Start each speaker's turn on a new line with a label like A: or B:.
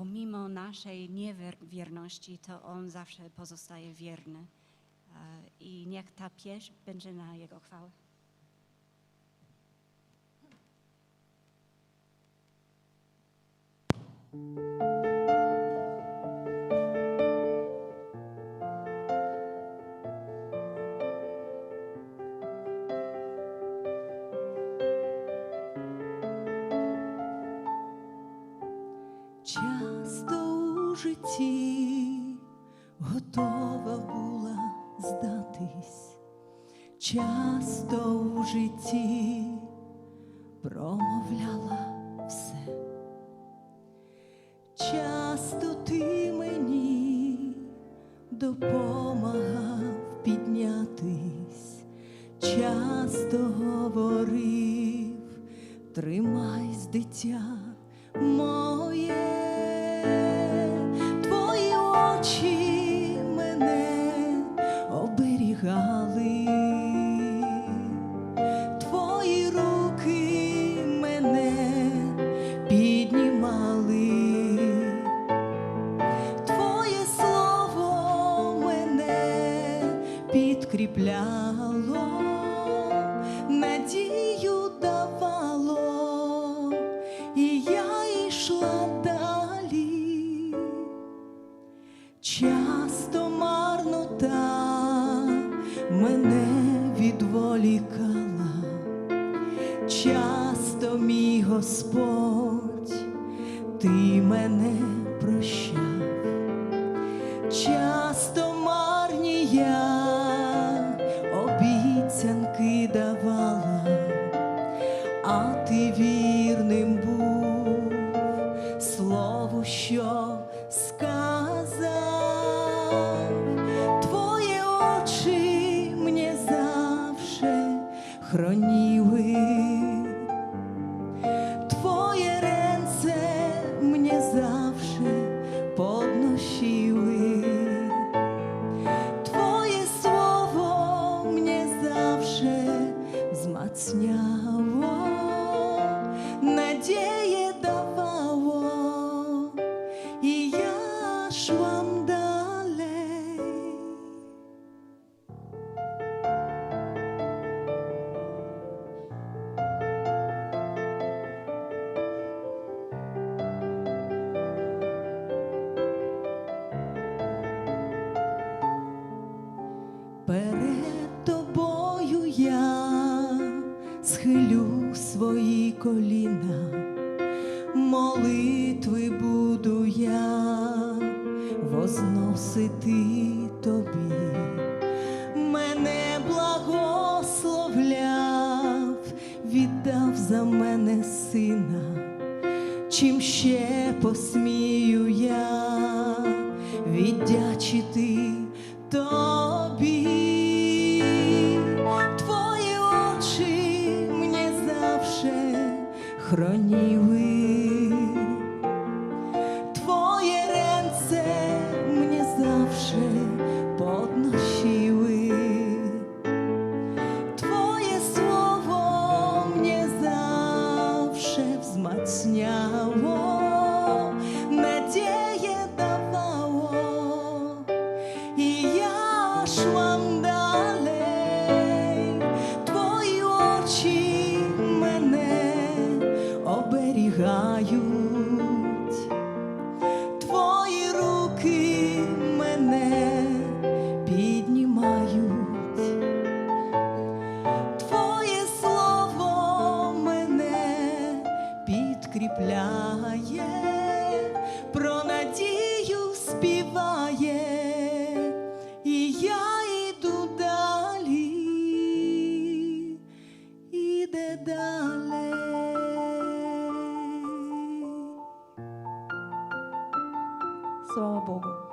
A: pomimo naszej niewierności, to On zawsze pozostaje wierny. E, I niech ta pieśń będzie na Jego chwałę.
B: Thank you. Житті готова була здатись, часто у житті промовляла все. Часто ти мені допомагав піднятись, часто говорив, тримайсь, дитя моє, підкріпляло, надію давало, і я йшла далі. Часто марнота мене відволікала, часто мій Господь, ти мене прощав, ти вірним був слову, що сказав, твої очі мені завше хроніли. Твоє ренце мне завше подносили, Твоє слово мне завше змацняло, Перед тобою я схилю свої коліна, молитви возносити тобі, мене благословляв, віддав за мене сина. Чим ще посмію я віддячити тобі. Твої очі мені завше хроніли, оберігають, твої руки мене піднімають. Твоє слово мене підкріпляє,
C: Слава Богу.